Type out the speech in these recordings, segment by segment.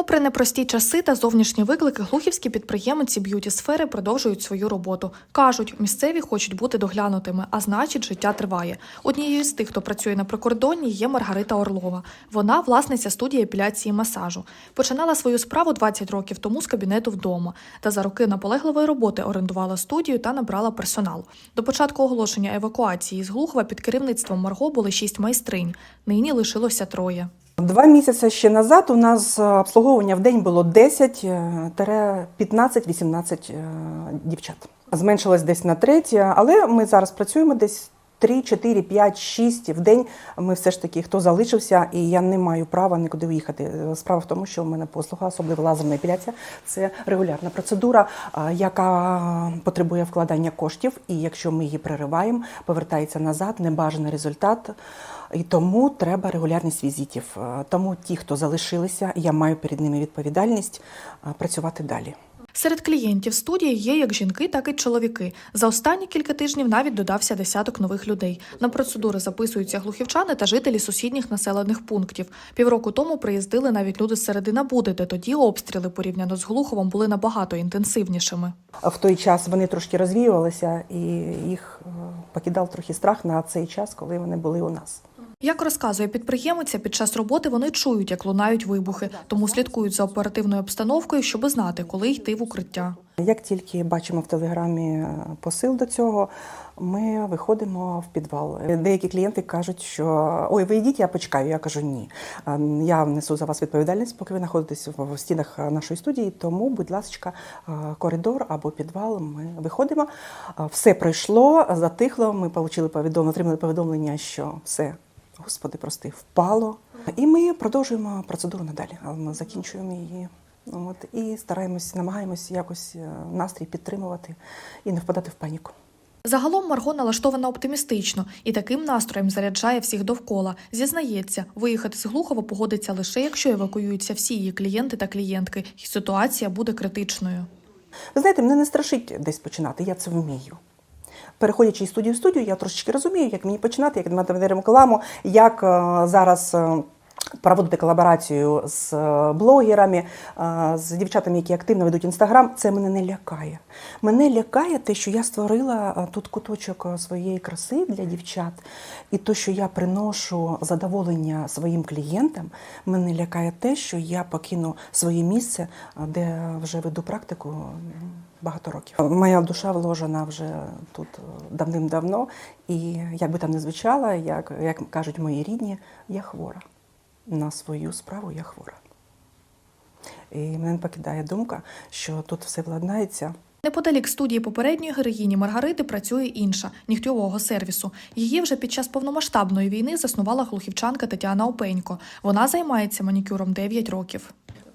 Попри непрості часи та зовнішні виклики, глухівські підприємці б'юті сфери продовжують свою роботу. кажуть, місцеві хочуть бути доглянутими, а значить, життя триває. Однією з тих, хто працює на прикордонні, є Маргарита Орлова. Вона власниця студії епіляції масажу. Починала свою справу 20 років тому з кабінету вдома. Та за роки наполегливої роботи орендувала студію та набрала персонал. До початку оголошення евакуації з Глухова під керівництвом Марго були шість майстринь. Нині лишилося троє. Два місяці ще назад у нас е, обслуговування в день було 10-15-18 е, дівчат. Зменшилось десь на третє, але ми зараз працюємо десь 3, 4, 5, 6 в день. Ми все ж таки, хто залишився, і я не маю права нікуди уїхати. Е, Справа в тому, що в мене послуга, особливо лазерна епіляція, це регулярна процедура, яка потребує вкладання коштів, і якщо ми її перериваємо, повертається назад, небажаний результат. І тому треба регулярність візитів. Е, Тому ті, хто залишилися, я маю перед ними відповідальність е, працювати далі. Серед клієнтів студії є як жінки, так і чоловіки. За останні кілька тижнів навіть додався десяток нових людей. На процедури записуються глухівчани та жителі сусідніх населених пунктів. Півроку тому приїздили навіть люди з середина Буди, де тоді обстріли порівняно з Глуховом були набагато інтенсивнішими. В той час вони трошки розвіювалися, і їх е, покидав трохи страх на цей час, коли вони були у нас. Як розказує підприємиця, під час роботи вони чують, як лунають вибухи, тому слідкують за оперативною обстановкою, щоби знати, коли йти в укриття. Як тільки бачимо в телеграмі е, посил до цього, ми виходимо в підвал. Деякі клієнти кажуть, що ой, ви йдіть, я почекаю. Я кажу ні. Е, Я несу за вас відповідальність, поки ви знаходитесь в стінах нашої студії. Тому, будь ласка, е, коридор або підвал. Ми виходимо. Е, Все пройшло, затихло. Ми отримали повідомлення, отримали повідомлення, що все. Господи, прости, впало. І ми продовжуємо процедуру надалі. Ми закінчуємо її. От, і стараємось, намагаємось якось е, настрій підтримувати і не впадати в паніку. Загалом Марго налаштована оптимістично і таким настроєм заряджає всіх довкола. Зізнається, виїхати з Глухова погодиться лише якщо евакуюються всі її клієнти та клієнтки, і ситуація буде критичною. Ви знаєте, мене не страшить десь починати, я це вмію. Переходячи із студії в студію, я трошечки розумію, як мені починати, як мати рекламу, як е, зараз. е, Проводити колаборацію з е, блогерами, з дівчатами, які активно ведуть інстаграм, це мене не лякає. Мене лякає те, що я створила тут куточок своєї краси для дівчат, і те, що я приношу задоволення своїм клієнтам, мене лякає те, що я покину своє місце, де вже веду практику багато років. Моя душа вложена вже тут е, давним-давно, і як би там не звучало, як, як кажуть мої рідні, я хвора. На свою справу я хвора. І мене не покидає думка, що тут все владнається. Неподалік студії попередньої героїні Маргарити працює інша нігтьового сервісу. Її вже під час повномасштабної війни заснувала глухівчанка Тетяна Опенько. Вона займається манікюром 9 років.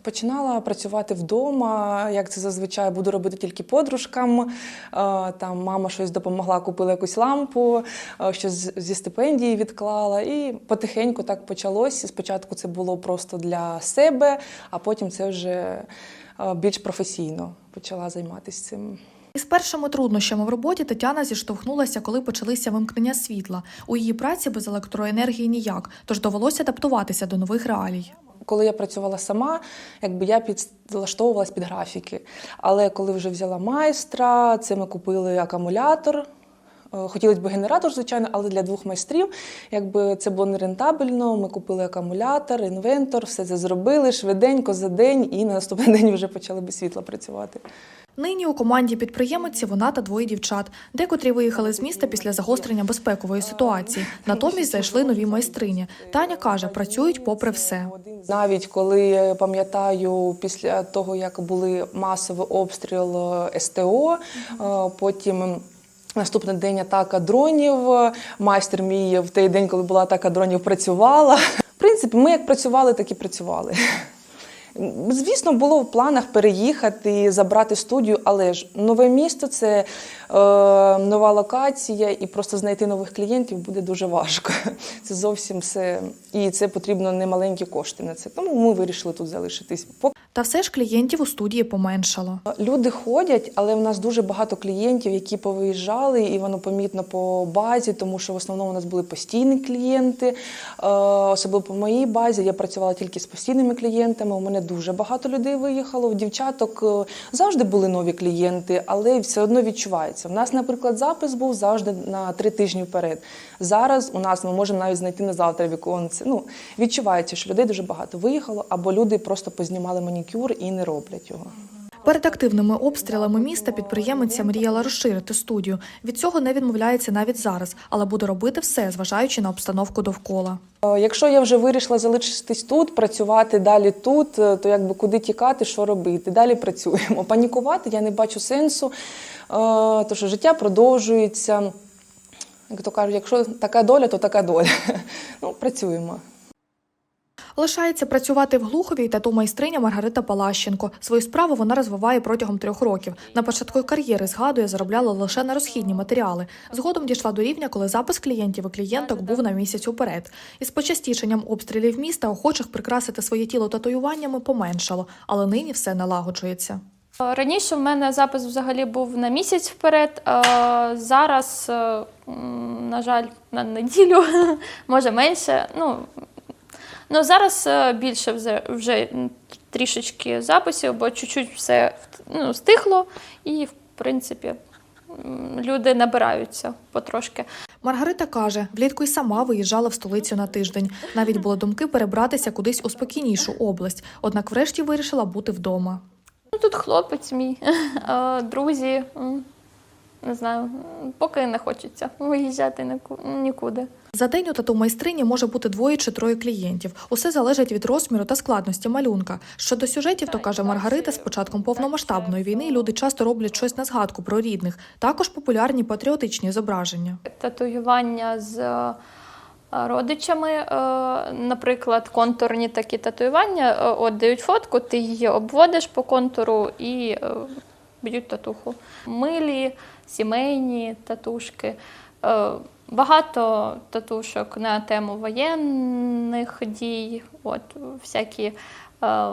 Починала працювати вдома, як це зазвичай буду робити тільки подружкам. Е, Там мама щось допомогла, купила якусь лампу, е, щось зі стипендії відклала. І потихеньку так почалося. Спочатку це було просто для себе, а потім це вже е, більш професійно почала займатися цим. Із першими труднощами в роботі Тетяна зіштовхнулася, коли почалися вимкнення світла. У її праці без електроенергії ніяк, тож довелося адаптуватися до нових реалій. Коли я працювала сама, якби я підлаштовувалась під графіки. Але коли вже взяла майстра, це ми купили акумулятор. Е, Хотілося б генератор, звичайно, але для двох майстрів якби це було нерентабельно. Ми купили акумулятор, інвентор, все це зробили швиденько за день, і на наступний день вже почали без світла працювати. Нині у команді підприємиці вона та двоє дівчат, декотрі виїхали з міста після загострення безпекової ситуації. Натомість зайшли нові майстрині. Таня каже, працюють попри все. Навіть коли я пам'ятаю, після того як були масовий обстріл е, СТО, е, потім. Наступний день атака дронів. Майстер мій в той день, коли була атака дронів, працювала. В принципі, ми як працювали, так і працювали. Звісно, було в планах переїхати, забрати студію, але ж нове місто це е, нова локація, і просто знайти нових клієнтів буде дуже важко. Це зовсім все. І це потрібно немаленькі кошти на це. Тому ми вирішили тут залишитись. Та все ж клієнтів у студії поменшало. Люди ходять, але в нас дуже багато клієнтів, які повиїжджали, і воно помітно по базі, тому що в основному у нас були постійні клієнти. Е, Особливо по моїй базі. Я працювала тільки з постійними клієнтами. У мене дуже багато людей виїхало. У дівчаток е, завжди були нові клієнти, але все одно відчувається. У нас, наприклад, запис був завжди на три тижні вперед. Зараз у нас ми можемо навіть знайти на завтра віконце. Ну відчувається, що людей дуже багато виїхало, або люди просто познімали манікюр і не роблять його. Перед активними обстрілами міста підприємиця мріяла розширити студію. Від цього не відмовляється навіть зараз, але буде робити все, зважаючи на обстановку довкола. Е, Якщо я вже вирішила залишитись тут, працювати далі тут, е, то якби куди тікати, що робити? Далі працюємо. Панікувати я не бачу сенсу, тому що життя продовжується. Як то кажуть, якщо така доля, то така доля. Ну, працюємо. Лишається працювати в Глухові тату майстриня Маргарита Палащенко. Свою справу вона розвиває протягом трьох років. На початку кар'єри згадує, заробляла лише на розхідні матеріали. Згодом дійшла до рівня, коли запис клієнтів і клієнток був на місяць уперед. Із почастішенням обстрілів міста охочих прикрасити своє тіло татуюваннями поменшало, але нині все налагоджується. Раніше в мене запис взагалі був на місяць вперед. Зараз, е, на жаль, на неділю, може менше. Ну, ну зараз е, більше вже, вже трішечки записів, бо чуть-чуть все ну, стихло, і в принципі люди набираються потрошки. Маргарита каже, влітку й сама виїжджала в столицю на тиждень. Навіть були думки перебратися кудись у спокійнішу область, однак врешті вирішила бути вдома. Ну, тут хлопець мій, е, друзі. Не знаю, поки не хочеться виїжджати ніку- нікуди. За день у тату майстрині може бути двоє чи троє клієнтів. Усе залежить від розміру та складності малюнка. Щодо сюжетів, то каже Маргарита, з початком повномасштабної війни люди часто роблять щось на згадку про рідних. Також популярні патріотичні зображення. татуювання з е, родичами, е, наприклад, контурні такі татуювання, е, от дають фотку, ти її обводиш по контуру і б'ють татуху. Милі, сімейні татушки. Е, Багато татушок на тему воєнних дій, от всякі е,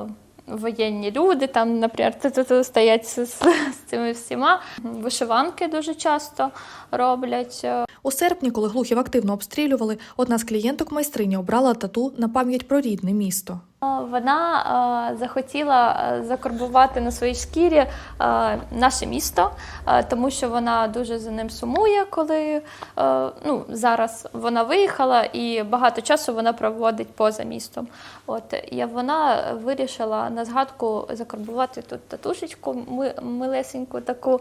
воєнні люди, там, наприклад, стоять з, з, з цими всіма. Вишиванки дуже часто роблять. е, У серпні, коли Глухів активно обстрілювали, одна з клієнток майстрині обрала тату на пам'ять про рідне місто. Вона е, захотіла е, закарбувати на своїй шкірі е, наше місто, тому що вона дуже за ним сумує, коли ну, зараз вона виїхала і багато часу вона проводить поза містом. От і вона вирішила на згадку закарбувати тут татушечку милесеньку, таку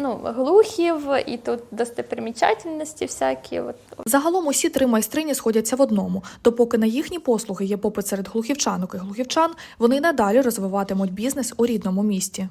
ну, глухів, і тут достопримічательності всякі. Загалом усі три майстрині сходяться в одному. Допоки на їхні послуги є попит серед глухівчанок і глухівчан, вони надалі розвиватимуть бізнес у рідному місті.